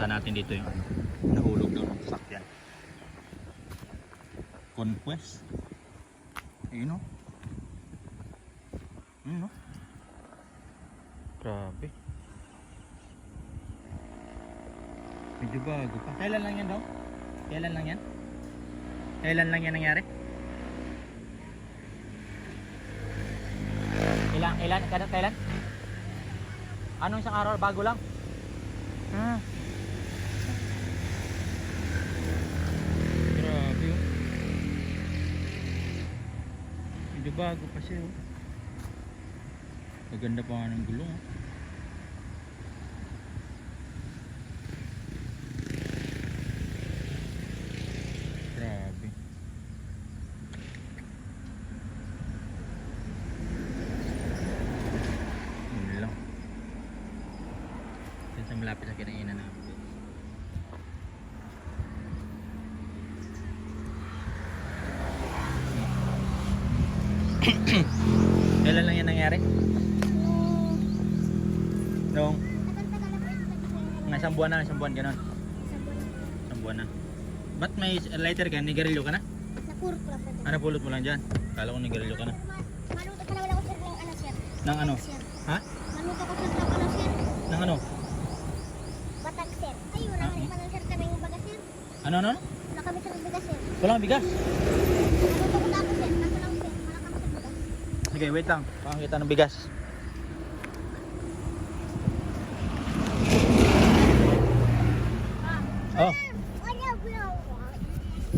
Punta natin dito yung ano, nahulog daw ng sasakyan. Conquest. Ayun o. Ayun o. Grabe. Medyo bago pa. Kailan lang yan daw? Kailan lang yan? Kailan lang yan nangyari? Ilan, ilan, kada kailan? Anong isang araw bago lang? Ah. Grabe oh. Medyo bago pa siya oh. Maganda pa nga ng gulong oh. Grabe. Yun lang. Sa malapit sa kinainan namin. Kailan lang yan nangyari? Noong mga isang buwan na, isang buwan ganon. Isang buwan na. Ba't may lighter ka? Nigarilyo ka na? Napurot ko lang sa Ano pulot mo lang dyan? Kala ko nigarilyo ka na. Maluto ka na wala ko sir ng ano sir. Nang ano? Ha? Maluto ko sir ng ano sir. Nang ano? Batag sir. Ay wala Ah, kami hmm. sir kaming baga sir. Ano ano? ano? Wala kami sir ng baga sir. Walang bigas. Maluto ko tapos sir. Kaso lang sir. Wala kami sir baga. Sige, wait lang. Pakakita ng bigas. Oh,